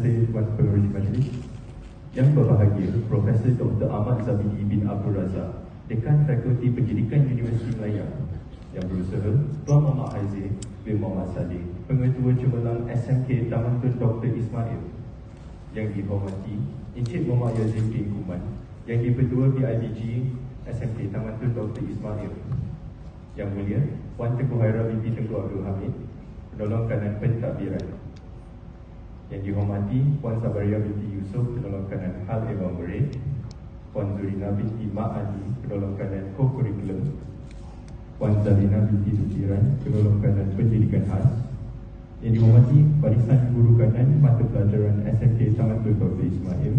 kasih Tuan Pengurusi Majlis. Yang berbahagia, Profesor Dr. Ahmad Zabidi bin Abdul Razak, Dekan Fakulti Pendidikan Universiti Melayu yang berusaha, Tuan Muhammad Haizir bin Muhammad Saleh, Pengetua Cemerlang SMK Taman Tun Dr. Ismail, yang dihormati Encik Muhammad Yazid bin Kuman, yang dipertua PIBG SMK Taman Tun Dr. Ismail, yang mulia Puan Tengku Haira binti Tengku Abdul Hamid, penolong kanan pentadbiran, yang dihormati Puan Sabaria binti Yusof penolong kanan Hal Ewan Murid Puan Zurina binti Mak Ali penolong kanan Co-Curriculum Puan Zalina binti Dukiran penolong kanan Pendidikan Khas yang dihormati Barisan Guru Kanan Mata Pelajaran SMK Taman Dr. Ismail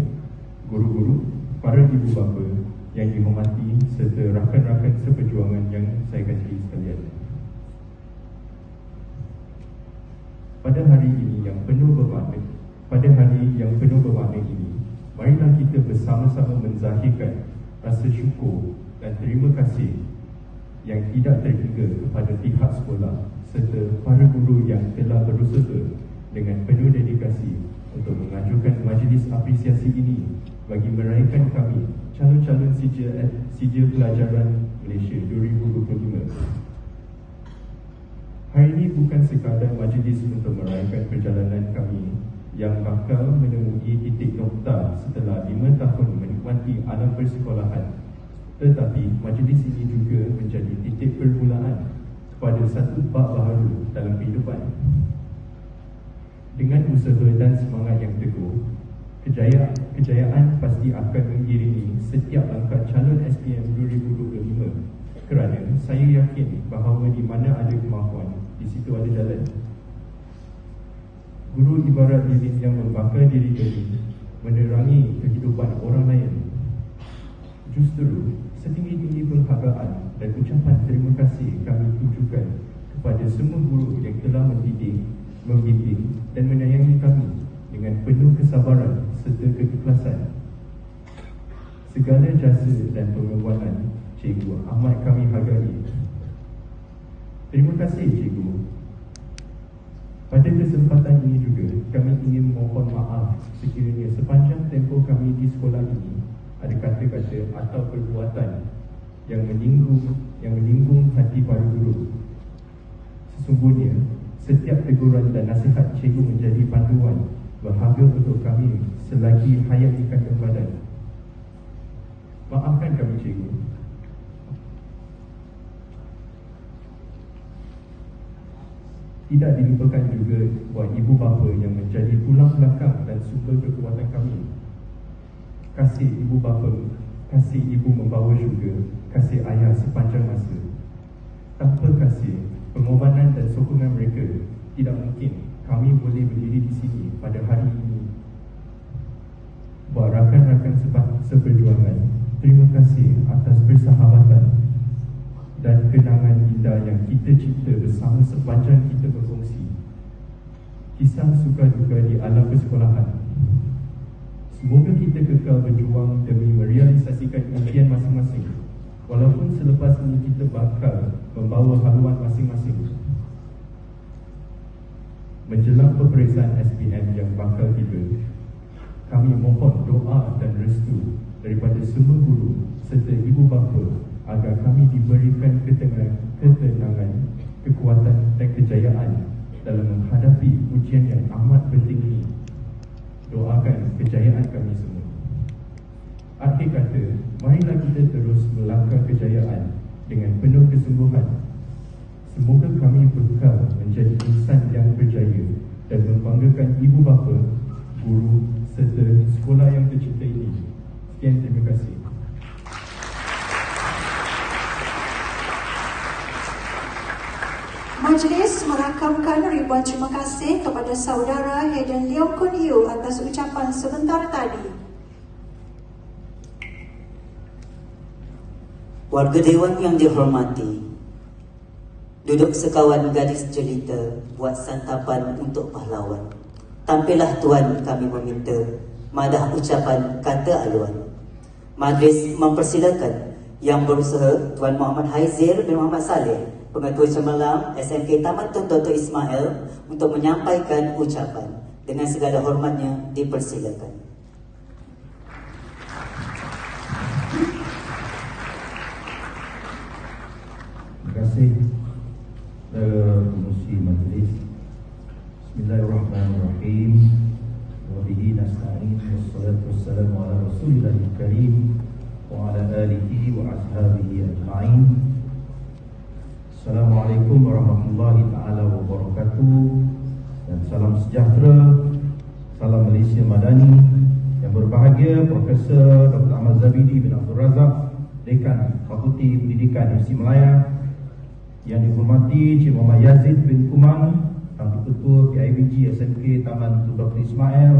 Guru-guru, para ibu bapa yang dihormati serta rakan-rakan seperjuangan yang saya kasihi sekalian pada hari ini yang penuh bermakna pada hari yang penuh bermakna ini marilah kita bersama-sama menzahirkan rasa syukur dan terima kasih yang tidak terhingga kepada pihak sekolah serta para guru yang telah berusaha dengan penuh dedikasi untuk mengajukan majlis apresiasi ini bagi meraihkan kami calon-calon sijil, sijil pelajaran Malaysia 2025 Hari ini bukan sekadar majlis untuk meraihkan perjalanan kami yang bakal menemui titik nokta setelah lima tahun menikmati alam persekolahan. Tetapi majlis ini juga menjadi titik permulaan pada satu bab baru dalam kehidupan. Dengan usaha dan semangat yang teguh, kejayaan, kejayaan pasti akan mengiringi setiap langkah calon SPM 2025 kerana saya yakin bahawa di mana ada kemahuan di situ ada jalan. Guru ibarat lilin yang membakar diri diri menerangi kehidupan orang lain. Justru setinggi-tinggi penghargaan dan ucapan terima kasih kami tujukan kepada semua guru yang telah mendidik, membimbing dan menyayangi kami dengan penuh kesabaran serta keikhlasan. Segala jasa dan pengorbanan Cikgu amat kami hargai Terima kasih Cikgu. Pada kesempatan ini juga, kami ingin mohon maaf sekiranya sepanjang tempoh kami di sekolah ini ada kata-kata atau perbuatan yang menyinggung yang menyinggung hati para guru. Sesungguhnya, setiap teguran dan nasihat cikgu menjadi panduan berharga untuk kami selagi hayat kandung badan. Maafkan kami cikgu. Tidak dilupakan juga buat ibu bapa yang menjadi tulang belakang dan sumber kekuatan kami. Kasih ibu bapa, kasih ibu membawa syurga, kasih ayah sepanjang masa. Tanpa kasih, pengorbanan dan sokongan mereka, tidak mungkin kami boleh berdiri di sini pada hari ini. Buat rakan-rakan seperjuangan, terima kasih atas persahabatan dan kenangan indah yang kita cipta bersama sepanjang kita berfungsi. Kisah suka duka di alam persekolahan. Semoga kita kekal berjuang demi merealisasikan impian masing-masing. Walaupun selepas ini kita bakal membawa haluan masing-masing. Menjelang peperiksaan SPM yang bakal tiba, kami mohon doa dan restu daripada semua guru serta ibu bapa agar kami diberikan ketenangan, ketenangan, kekuatan dan kejayaan dalam menghadapi ujian yang amat penting ini. Doakan kejayaan kami semua. Akhir kata, marilah kita terus melangkah kejayaan dengan penuh kesungguhan. Semoga kami bekal menjadi insan yang berjaya dan membanggakan ibu bapa, guru serta sekolah yang tercinta ini. Sekian terima kasih. Majlis merakamkan ribuan terima kasih kepada saudara Hayden Leong Kun Yu atas ucapan sebentar tadi. Warga Dewan yang dihormati, duduk sekawan gadis jelita buat santapan untuk pahlawan. Tampilah Tuan kami meminta madah ucapan kata aluan. Majlis mempersilakan yang berusaha Tuan Muhammad Haizir bin Muhammad Saleh Pengetua Cemerlang SMK Taman Tun Dr. Ismail untuk menyampaikan ucapan. Dengan segala hormatnya, dipersilakan. Terima kasih Saudara Pengurusi Majlis Bismillahirrahmanirrahim Wabihi nasta'in Wassalatu wassalamu ala rasulillah karim Wa ala alihi wa ashabihi ajma'in Assalamualaikum warahmatullahi ta'ala wabarakatuh Dan salam sejahtera Salam Malaysia Madani Yang berbahagia Profesor Dr. Ahmad Zabidi bin Abdul Razak Dekan Fakulti Pendidikan FC Melaya yang dihormati Cik Muhammad Yazid bin Kumang Tangki Ketua PIBG SMK Taman Tun Dr. Ismail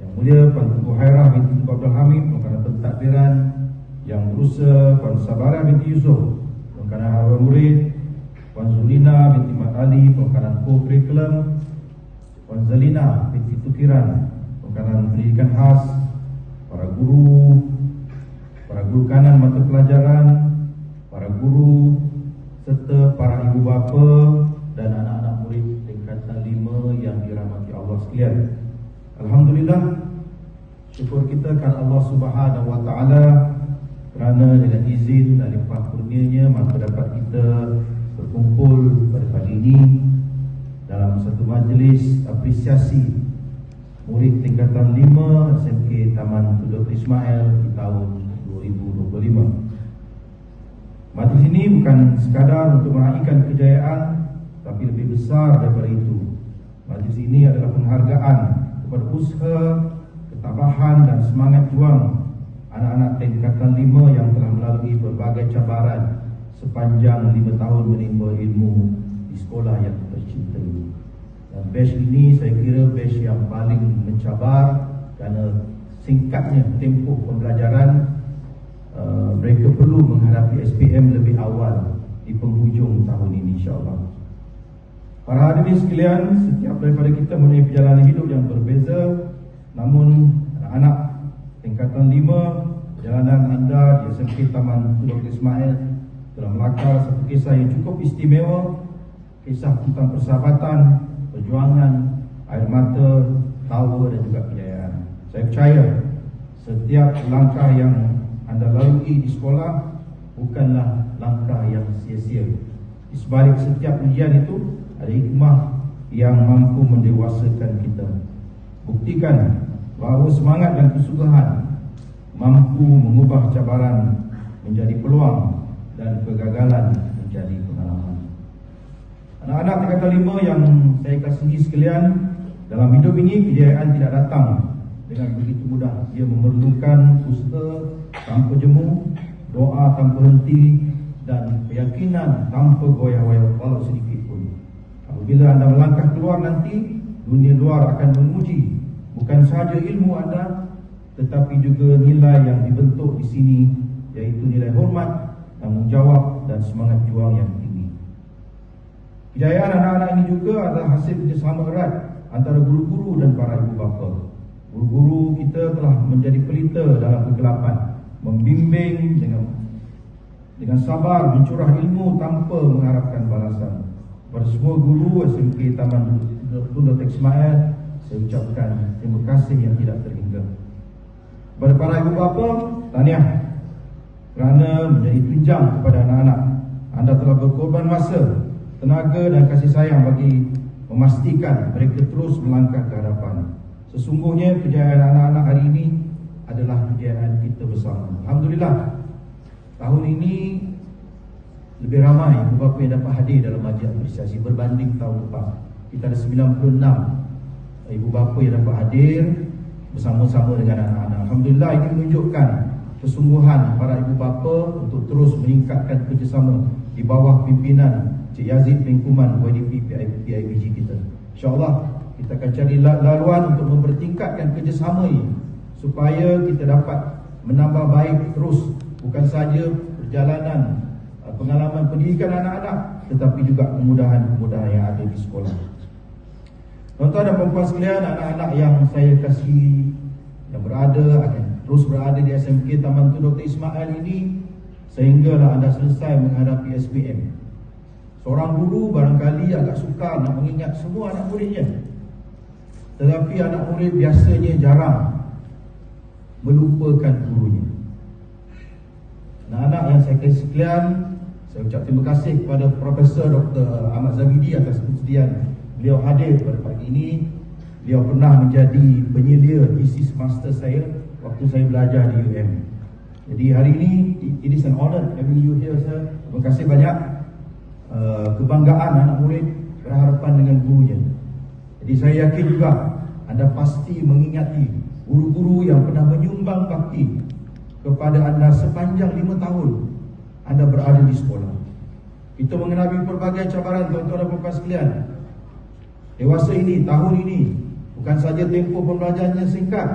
Yang mulia Puan Tengku Hairah binti Tengku Abdul Hamid Pengkanan Pentadbiran Yang berusaha Puan Sabarah binti Yusof Pengkanan Harwan Murid Puan Zulina binti Mat Ali Pengkanan Co-Curriculum Puan Zalina binti Tukiran Pengkanan Pendidikan Khas Para guru Para guru kanan mata pelajaran Para guru serta para ibu bapa dan anak-anak murid tingkatan lima yang dirahmati Allah sekalian. Alhamdulillah syukur kita kan Allah Subhanahu wa taala kerana dengan izin dan limpah kurnianya maka dapat kita berkumpul pada pagi ini dalam satu majlis apresiasi murid tingkatan 5 SMK Taman Tudor Ismail di tahun 2025. Majlis ini bukan sekadar untuk meraihkan kejayaan Tapi lebih besar daripada itu Majlis ini adalah penghargaan kepada usaha, ketabahan dan semangat juang Anak-anak tingkatan lima yang telah melalui berbagai cabaran Sepanjang lima tahun menimba ilmu di sekolah yang tercinta Dan batch ini saya kira batch yang paling mencabar Kerana singkatnya tempoh pembelajaran Uh, mereka perlu menghadapi SPM lebih awal di penghujung tahun ini insyaAllah. Para hadirin sekalian, setiap daripada kita mempunyai perjalanan hidup yang berbeza. Namun anak-anak tingkatan 5 Perjalanan anda di SMK Taman Tudor Ismail Telah melakar satu kisah yang cukup istimewa Kisah tentang persahabatan, perjuangan, air mata, tawa dan juga kejayaan Saya percaya setiap langkah yang anda lalui di sekolah bukanlah langkah yang sia-sia. Di sebalik setiap ujian itu ada hikmah yang mampu mendewasakan kita. Buktikan bahawa semangat dan kesukahan mampu mengubah cabaran menjadi peluang dan kegagalan menjadi pengalaman. Anak-anak tingkatan lima yang saya kasihi sekalian, dalam hidup ini kejayaan tidak datang dengan begitu mudah. Dia memerlukan usaha tanpa jemu, doa tanpa henti dan keyakinan tanpa goyah-goyah walau sedikit pun. Apabila anda melangkah keluar nanti, dunia luar akan menguji bukan sahaja ilmu anda tetapi juga nilai yang dibentuk di sini iaitu nilai hormat, tanggungjawab dan semangat juang yang tinggi. Kejayaan anak-anak ini juga adalah hasil kerjasama erat antara guru-guru dan para ibu bapa. Guru-guru kita telah menjadi pelita dalam kegelapan membimbing dengan dengan sabar mencurah ilmu tanpa mengharapkan balasan. Kepada semua guru SMK Taman Tunda Ismail, saya ucapkan terima kasih yang tidak terhingga. Kepada para ibu bapa, tahniah kerana menjadi tunjang kepada anak-anak. Anda telah berkorban masa, tenaga dan kasih sayang bagi memastikan mereka terus melangkah ke hadapan. Sesungguhnya kejayaan anak-anak hari ini adalah kejayaan kita bersama. Alhamdulillah. Tahun ini lebih ramai ibu bapa yang dapat hadir dalam majlis apresiasi berbanding tahun lepas. Kita ada 96 ibu bapa yang dapat hadir bersama-sama dengan anak-anak. Alhamdulillah ini menunjukkan kesungguhan para ibu bapa untuk terus meningkatkan kerjasama di bawah pimpinan Cik Yazid bin Kuman YDP PIBG kita. InsyaAllah kita akan cari laluan untuk mempertingkatkan kerjasama ini supaya kita dapat menambah baik terus bukan saja perjalanan uh, pengalaman pendidikan anak-anak tetapi juga kemudahan-kemudahan yang ada di sekolah. Tuan-tuan dan puan sekalian, anak-anak yang saya kasih yang berada akan terus berada di SMK Taman Tun Dr. Ismail ini sehinggalah anda selesai menghadapi SPM. Seorang guru barangkali agak sukar nak mengingat semua anak muridnya. Tetapi anak murid biasanya jarang melupakan gurunya. Anak-anak yang saya kasih sekalian, saya ucap terima kasih kepada Profesor Dr. Ahmad Zabidi atas kesediaan beliau hadir pada pagi ini. Beliau pernah menjadi penyelia thesis master saya waktu saya belajar di UM. Jadi hari ini it is an honor having you here sir. Terima kasih banyak. Uh, kebanggaan anak murid berhadapan dengan gurunya. Jadi saya yakin juga anda pasti mengingati guru-guru yang pernah menyumbang bakti kepada anda sepanjang lima tahun anda berada di sekolah. Kita menghadapi pelbagai cabaran tuan-tuan dan puan sekalian. Dewasa ini, tahun ini bukan saja tempoh pembelajarannya singkat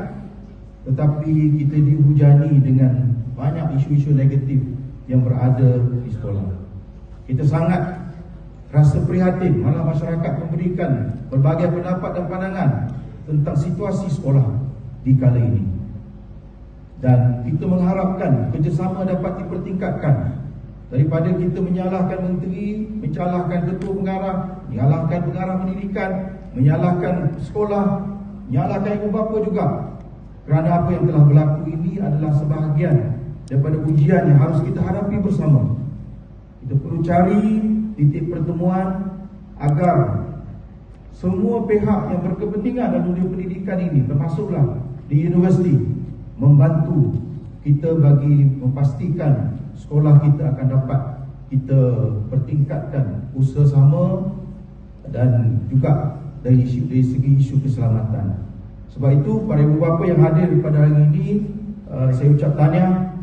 tetapi kita dihujani dengan banyak isu-isu negatif yang berada di sekolah. Kita sangat rasa prihatin malah masyarakat memberikan berbagai pendapat dan pandangan tentang situasi sekolah di kala ini. Dan kita mengharapkan kerjasama dapat dipertingkatkan daripada kita menyalahkan menteri, menyalahkan ketua pengarah, menyalahkan pengarah pendidikan, menyalahkan sekolah, menyalahkan ibu bapa juga. Kerana apa yang telah berlaku ini adalah sebahagian daripada ujian yang harus kita hadapi bersama. Kita perlu cari titik pertemuan agar semua pihak yang berkepentingan dalam dunia pendidikan ini termasuklah di universiti membantu kita bagi memastikan sekolah kita akan dapat kita pertingkatkan usaha sama dan juga dari, isu, dari segi isu keselamatan. Sebab itu para ibu bapa yang hadir pada hari ini uh, saya ucap tahniah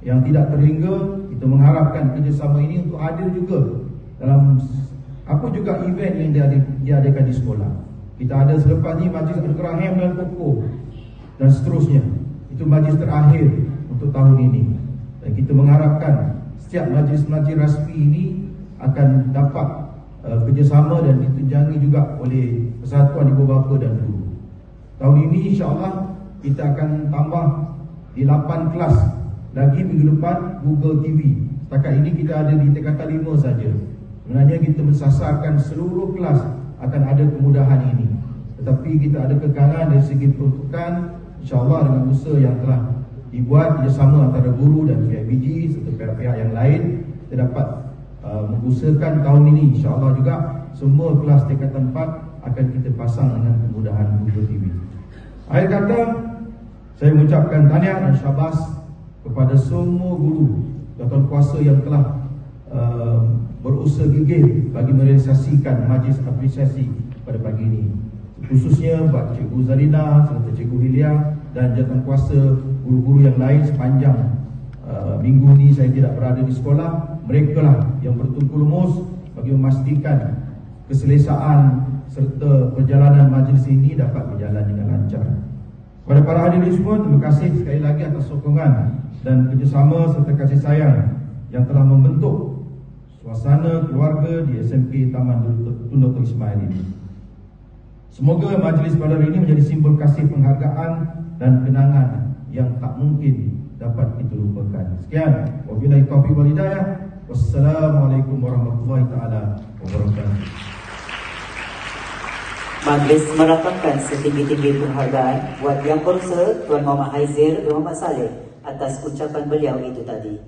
yang tidak terhingga kita mengharapkan kerjasama ini untuk hadir juga dalam apa juga event yang diadakan di sekolah. Kita ada selepas ini majlis Al-Qur'an dan Koko dan seterusnya. Itu majlis terakhir untuk tahun ini. Dan kita mengharapkan setiap majlis-majlis rasmi ini akan dapat uh, kerjasama dan ditunjangi juga oleh persatuan ibu bapa dan guru. Tahun ini insya-Allah kita akan tambah di 8 kelas lagi minggu depan Google TV. Setakat ini kita ada di tingkatan 5 saja. Sebenarnya kita mensasarkan seluruh kelas akan ada kemudahan ini. Tetapi kita ada kekangan dari segi peruntukan insya-Allah dengan usaha yang telah dibuat kerjasama antara guru dan PIBG serta pihak-pihak yang lain kita dapat uh, mengusahakan tahun ini insya-Allah juga semua kelas tingkatan 4 akan kita pasang dengan kemudahan Google TV. Akhir kata saya mengucapkan tahniah dan syabas kepada semua guru dan kuasa yang telah uh, berusaha gigih bagi merealisasikan majlis apresiasi pada pagi ini khususnya buat Cikgu Zarina serta Cikgu Hilia dan jawatan kuasa guru-guru yang lain sepanjang uh, minggu ini saya tidak berada di sekolah mereka lah yang bertungkul lumus bagi memastikan keselesaan serta perjalanan majlis ini dapat berjalan dengan lancar kepada para hadirin semua terima kasih sekali lagi atas sokongan dan kerjasama serta kasih sayang yang telah membentuk suasana keluarga di SMK Taman Tun Dr. Ismail ini. Semoga majlis pada hari ini menjadi simbol kasih penghargaan dan kenangan yang tak mungkin dapat kita lupakan. Sekian. Wabillahi taufiq wal hidayah. Wassalamualaikum warahmatullahi taala wabarakatuh. Majlis merapatkan setinggi-tinggi penghargaan buat Yang Berusaha Tuan Muhammad Haizir Muhammad Saleh atas ucapan beliau itu tadi.